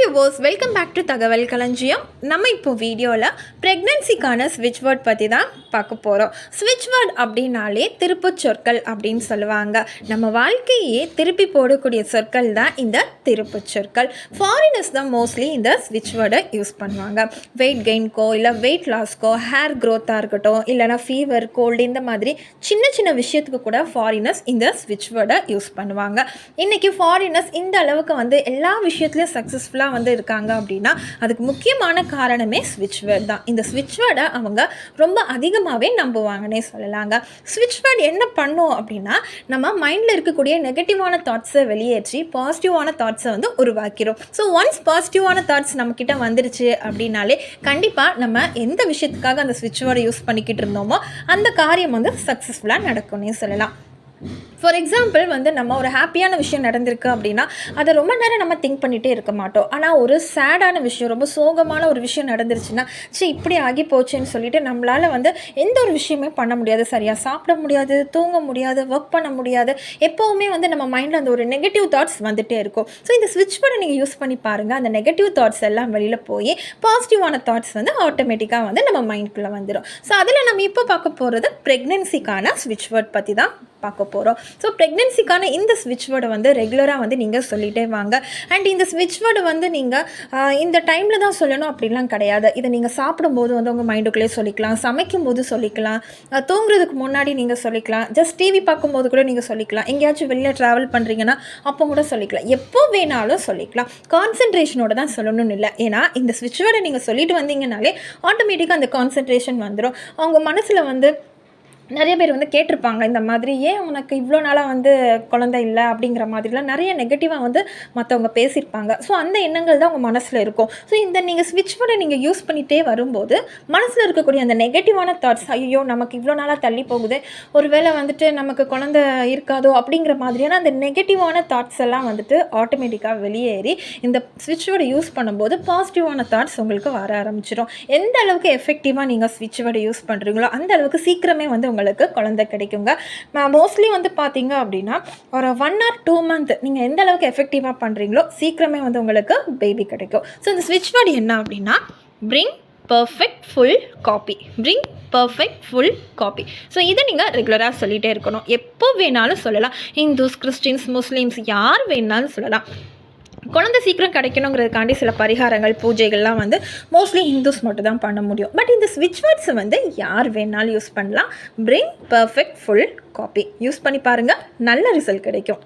Viewers welcome back to தகவல் களஞ்சியம் நம்ம இப்போ வீடியோவில் ப்ரெக்னென்சிக்கான ஸ்விட்ச் வேர்ட் பற்றி தான் பார்க்க போகிறோம் ஸ்விட்ச் வேர்ட் அப்படின்னாலே திருப்பு சொற்கள் அப்படின்னு சொல்லுவாங்க. நம்ம வாழ்க்கையே திருப்பி போடக்கூடிய சொற்கள் தான் இந்த திருப்பு சொற்கள். ஃபாரினர்ஸ் தான் மோஸ்ட்லி இந்த ஸ்விட்ச் வேர்டை யூஸ் பண்ணுவாங்க. வெயிட் கெயின்க்கோ இல்லை வெயிட் லாஸ்க்கோ ஹேர் க்ரோத்தாக இருக்கட்டும் இல்லைனா ஃபீவர் கோல்டு இந்த மாதிரி சின்ன சின்ன விஷயத்துக்கு கூட ஃபாரினர்ஸ் இந்த ஸ்விட்ச் வேர்டை யூஸ் பண்ணுவாங்க. இன்றைக்கி ஃபாரினர்ஸ் இந்த அளவுக்கு வந்து எல்லா விஷயத்துலையும் சக்ஸஸ்ஃபுல்லாக வந்து இருக்காங்க அப்படின்னா அதுக்கு முக்கியமான காரணமே ஸ்விட்ச் வேர்ட் தான். இந்த ஸ்விட்ச் வேர்டை அவங்க ரொம்ப அதிகமாகவே நம்புவாங்கன்னே சொல்லலாங்க. ஸ்விட்ச் வேர்ட் என்ன பண்ணும் அப்படின்னா நம்ம மைண்டில் இருக்கக்கூடிய நெகட்டிவான தாட்ஸை வெளியேற்றி பாசிட்டிவான தாட்ஸை வந்து உருவாக்கிறோம் ஸோ ஒன்ஸ் பாசிட்டிவான தாட்ஸ் நம்மக்கிட்ட வந்துருச்சு அப்படின்னாலே கண்டிப்பாக நம்ம எந்த விஷயத்துக்காக அந்த ஸ்விட்ச் வேர்டை யூஸ் பண்ணிக்கிட்டு இருந்தோமோ அந்த காரியம் வந்து சக்ஸஸ்ஃபுல்லாக நடக்கும்னே சொல்லலாம். ஃபார் எக்ஸாம்பிள் வந்து நம்ம ஒரு ஹாப்பியான விஷயம் நடந்திருக்கு அப்படின்னா அதை ரொம்ப நேரம் நம்ம திங்க் பண்ணிகிட்டே இருக்க மாட்டோம். ஆனால் ஒரு சேடான விஷயம் ரொம்ப சோகமான ஒரு விஷயம் நடந்துருச்சுன்னா சரி இப்படி ஆகி போச்சுன்னு சொல்லிட்டு நம்மளால் வந்து எந்த ஒரு விஷயமே பண்ண முடியாது. சரியாக சாப்பிட முடியாது தூங்க முடியாது ஒர்க் பண்ண முடியாது. எப்போவுமே வந்து நம்ம மைண்டில் அந்த ஒரு நெகட்டிவ் தாட்ஸ் வந்துகிட்டே இருக்கும். ஸோ இந்த ஸ்விட்ச் பண்ண நீங்கள் யூஸ் பண்ணி பாருங்கள் அந்த நெகட்டிவ் தாட்ஸ் எல்லாம் வெளியில் போய் பாசிட்டிவான தாட்ஸ் வந்து ஆட்டோமேட்டிக்காக வந்து நம்ம மைண்ட்குள்ளே வந்துடும் ஸோ அதில் நம்ம இப்போ பார்க்க போகிறது ப்ரெக்னென்சிக்கான ஸ்விட்ச் வேர்ட் பற்றி தான் பார்க்க போகிறோம் ஸோ ப்ரெக்னென்சிக்கான இந்த ஸ்விட்ச் வேர்டை வந்து ரெகுலராக வந்து நீங்கள் சொல்லிகிட்டே வாங்க. அண்ட் இந்த ஸ்விட்ச் வேர்டு வந்து நீங்கள் இந்த டைமில் தான் சொல்லணும் அப்படிலாம் கிடையாது. இதை நீங்கள் சாப்பிடும்போது வந்து உங்கள் மைண்டுக்குள்ளே சொல்லிக்கலாம். சமைக்கும் போது சொல்லிக்கலாம் தூங்குறதுக்கு முன்னாடி நீங்கள் சொல்லிக்கலாம். ஜஸ்ட் டிவி பார்க்கும்போது கூட நீங்கள் சொல்லிக்கலாம். எங்கேயாச்சும் வெளியில் ட்ராவல் பண்ணுறீங்கன்னா அப்போ கூட சொல்லிக்கலாம். எப்போ வேணாலும் சொல்லிக்கலாம். கான்சென்ட்ரேஷனோட தான் சொல்லணும்னு இல்லை. ஏன்னா இந்த ஸ்விட்ச் வேர்டை நீங்கள் சொல்லிட்டு வந்தீங்கனாலே ஆட்டோமேட்டிக்காக அந்த கான்சென்ட்ரேஷன் வந்துடும் அவங்க மனசில் வந்து நிறைய பேர் வந்து கேட்டிருப்பாங்க இந்த மாதிரி ஏன் உனக்கு இவ்வளோ நாளாக வந்து குழந்தை இல்லை? அப்படிங்கிற மாதிரிலாம் நிறைய நெகட்டிவாக வந்து மற்றவங்க பேசியிருப்பாங்க. ஸோ அந்த எண்ணங்கள் தான் உங்கள் மனசில் இருக்கும். ஸோ இந்த நீங்கள் ஸ்விட்ச் போர்டை நீங்கள் யூஸ் பண்ணிகிட்டே வரும்போது மனசில் இருக்கக்கூடிய அந்த நெகட்டிவான தாட்ஸ் ஐயோ நமக்கு இவ்வளோ நாளாக தள்ளி போகுது. ஒருவேளை வந்துட்டு நமக்கு குழந்தை இருக்காதோ? அப்படிங்கிற மாதிரியான அந்த நெகட்டிவான தாட்ஸ் எல்லாம் வந்துட்டு ஆட்டோமேட்டிக்காக வெளியேறி இந்த ஸ்விட்ச் போர்டை யூஸ் பண்ணும்போது பாசிட்டிவான தாட்ஸ் உங்களுக்கு வர ஆரம்பிச்சிடும் எந்த அளவுக்கு எஃபெக்டிவாக நீங்கள் ஸ்விட்ச் போர்டை யூஸ் பண்ணுறீங்களோ அந்த அளவுக்கு சீக்கிரமே வந்து உங்களுக்கு குழந்தை கிடைக்குங்க. மோஸ்ட்லி வந்து பார்த்தீங்க அப்படின்னா ஒரு ஒன் ஆர் டூ மந்த் நீங்கள் எந்த அளவுக்கு எஃபெக்டிவாக பண்ணுறீங்களோ சீக்கிரமே வந்து உங்களுக்கு பேபி கிடைக்கும். ஸோ இந்த ஸ்விட்ச் வேர்டு என்ன அப்படின்னா bring perfect full coffee bring perfect full coffee so இதை நீங்கள் ரெகுலராக சொல்லிகிட்டே இருக்கணும். எப்போ வேணாலும் சொல்லலாம். ஹிந்துஸ் கிறிஸ்டின்ஸ் முஸ்லீம்ஸ் யார் வேணாலும் சொல்லலாம். குழந்தை சீக்கிரம் கிடைக்கணுங்கிறதுக்காண்டி சில பரிகாரங்கள் பூஜைகள்லாம் வந்து மோஸ்ட்லி ஹிந்துஸ் மட்டும் தான் பண்ண முடியும். பட் இந்த ஸ்விட்ச் வேர்ட்ஸை வந்து யார் வேணாலும் யூஸ் பண்ணலாம். Bring perfect full coffee use பண்ணி பாருங்கள் நல்ல ரிசல்ட் கிடைக்கும்.